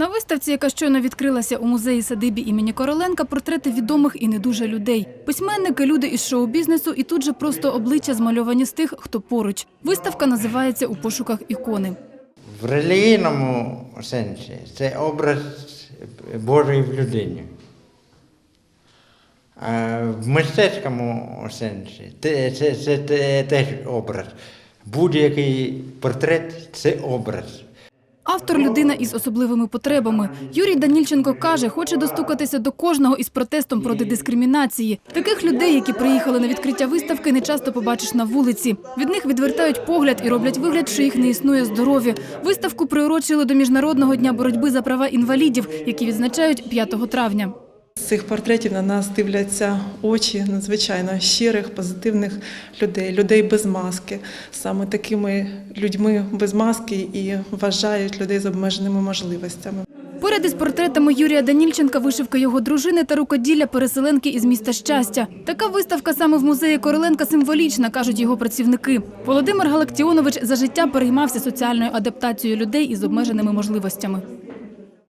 На виставці, яка щойно відкрилася у музеї садибі імені Короленка, портрети відомих і не дуже людей. Письменники, люди із шоу-бізнесу і тут же просто обличчя змальовані з тих, хто поруч. Виставка називається У пошуках ікони. В релігійному сенсі це образ Божий в людині. В мистецькому сенсі це, це, це, те- теж образ. Будь-який портрет це образ. Автор людина із особливими потребами. Юрій Данільченко каже, хоче достукатися до кожного із протестом проти дискримінації. Таких людей, які приїхали на відкриття виставки, не часто побачиш на вулиці. Від них відвертають погляд і роблять вигляд, що їх не існує здоров'я. Виставку приурочили до міжнародного дня боротьби за права інвалідів, які відзначають 5 травня. Цих портретів на нас дивляться очі надзвичайно щирих, позитивних людей, людей без маски. Саме такими людьми без маски і вважають людей з обмеженими можливостями. Поряд із портретами Юрія Данільченка вишивка його дружини та рукоділля переселенки із міста щастя. Така виставка саме в музеї Короленка символічна, кажуть його працівники. Володимир Галактіонович за життя переймався соціальною адаптацією людей із обмеженими можливостями.